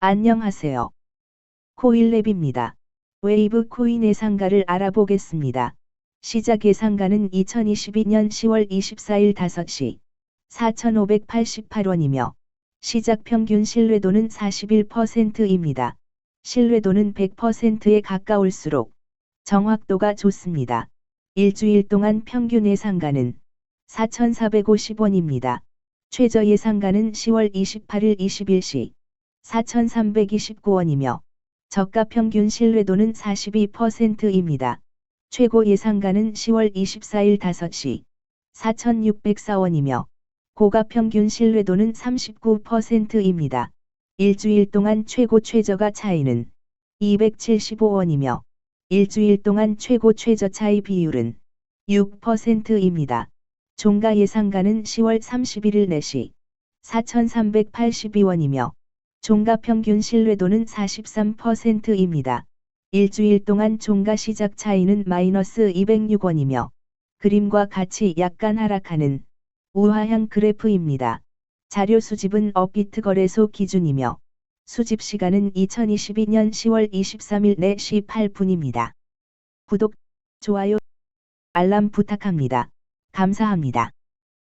안녕하세요. 코일랩입니다. 웨이브 코인 예상가를 알아보겠습니다. 시작 예상가는 2022년 10월 24일 5시 4,588원이며 시작 평균 신뢰도는 41%입니다. 신뢰도는 100%에 가까울수록 정확도가 좋습니다. 일주일 동안 평균 예상가는 4,450원입니다. 최저 예상가는 10월 28일 21시 4,329원이며 저가 평균 신뢰도는 42%입니다. 최고 예상가는 10월 24일 5시 4,604원이며 고가 평균 신뢰도는 39%입니다. 일주일 동안 최고 최저가 차이는 275원이며 일주일 동안 최고 최저 차이 비율은 6%입니다. 종가 예상가는 10월 31일 4시 4,382원이며 종가 평균 신뢰도는 43%입니다. 일주일 동안 종가 시작 차이는 마이너스 206원이며 그림과 같이 약간 하락하는 우하향 그래프입니다. 자료 수집은 업비트 거래소 기준이며 수집 시간은 2022년 10월 23일 4시 8분입니다. 구독, 좋아요, 알람 부탁합니다. 감사합니다.